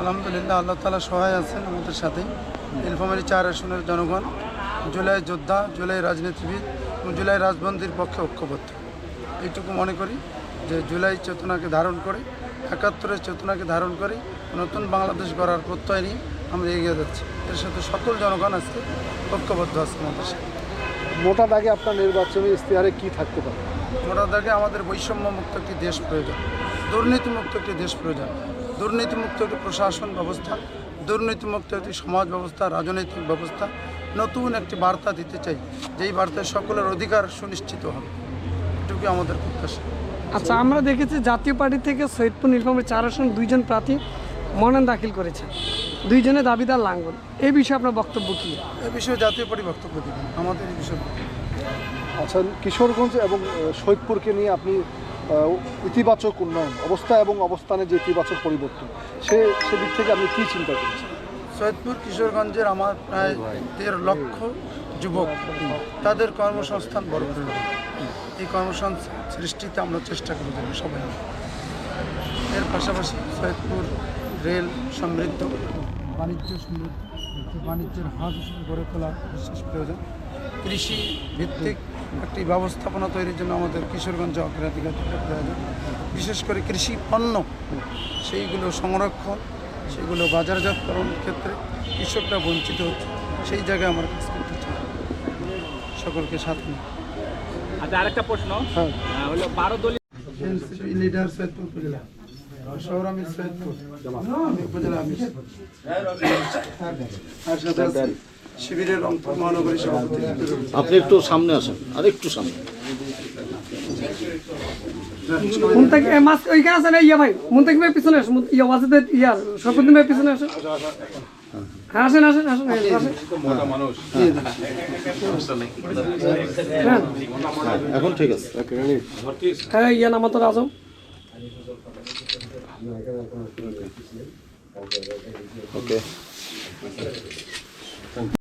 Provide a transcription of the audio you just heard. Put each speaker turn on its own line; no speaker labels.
আলহামদুলিল্লাহ আল্লাহ তালা সহায় আছেন আমাদের সাথে নীলফামারী চার আসনের জনগণ জুলাই যোদ্ধা জুলাই রাজনীতিবিদ এবং জুলাই রাজবন্দির পক্ষে ঐক্যবদ্ধ। এইটুকু মনে করি যে জুলাই চেতনাকে ধারণ করে একাত্তরের চেতনাকে ধারণ করে নতুন বাংলাদেশ গড়ার প্রত্যয় নিয়ে আমরা এগিয়ে যাচ্ছি। এর সাথে সকল জনগণ আজকে ঐক্যবদ্ধ আছে আমাদের সাথে।
মোটা দাগে আপনার নির্বাচনী ইশতেহারে কি থাকতে পারে?
মোটা দাগে আমাদের বৈষম্য মুক্ত একটি দেশ প্রয়োজন দুর্নীতিমুক্ত একটি দেশ প্রয়োজন। দুর্নীতিমুক্ত একটি প্রশাসন ব্যবস্থা দুর্নীতিমুক্ত একটি সমাজ ব্যবস্থা রাজনৈতিক ব্যবস্থা নতুন একটি বার্তা দিতে চাই যেই বার্তায় সকলের অধিকার সুনিশ্চিত হবে। এটুকুই আমাদের প্রত্যাশা।
আচ্ছা আমরা দেখেছি জাতীয় পার্টি থেকে সৈয়দপুর নীলফামারী চার আসন দুইজন প্রার্থী মনোনয়ন দাখিল করেছে দুইজনে দাবিদার লাঙ্গল। এই বিষয়ে আপনার বক্তব্য কী?
এ বিষয়ে জাতীয় পার্টি বক্তব্য দেবেন। আমাদের এই বিষয়ে
আচ্ছা কিশোরগঞ্জ এবং সৈয়দপুরকে নিয়ে আপনি ইতিবাচক উন্নয়ন, অবস্থা এবং অবস্থানে যে ইতিবাচক পরিবর্তন, সে, সেদিক থেকে আপনি কী চিন্তা করছেন?
সৈয়দপুর, কিশোরগঞ্জের আমার প্রায় দেড় লক্ষ যুবক, তাদের কর্মসংস্থান বড় এই কর্মসংস্থান সৃষ্টিতে আমরা চেষ্টা করে দেবো সবাই। এর পাশাপাশি সৈয়দপুর রেল সমৃদ্ধ, বাণিজ্য সমৃদ্ধ, বাণিজ্যের হাত গড়ে তোলা বিশেষ প্রয়োজন। কৃষি ভিত্তিক একটি ব্যবস্থাপনা তৈরির জন্য আমাদের কিশোরগঞ্জে অগ্রাধিকার প্রয়োজন বিশেষ করে কৃষি পণ্য সেইগুলো সংরক্ষণ সেগুলো বাজারজাতকরণ ক্ষেত্রে কৃষকরা বঞ্চিত হচ্ছে। সেই জায়গায় আমার কাজ করতে চাই। সকলকে সাথে নিয়ে
আচ্ছা আরেকটা প্রশ্ন।
হ্যাঁ।
হলো বারো দলীয়
লিডার সৈয়দপুর উপজেলা। শহর আমি সৈয়দপুর। আমি উপজেলা আমি আর সাথে শিবিরের রংপুর মহানগরী সভাপতি।
আপনি একটু সামনে আসেন আর একটু সামনে।
মুন্তাকি এ, মাস ওইখানে আছে না? ইয়া ভাই মুন্তাকি ভাই পিছনে আসুন। ইয়া ওয়াজেদের ভাই পিছনে আসুন। হ্যাঁ আসেন আসেন আসেন এই, আসেন হ্যাঁ।
এখন ঠিক আছে।
হ্যাঁ ইয়া নামাতর আজম
ওকে।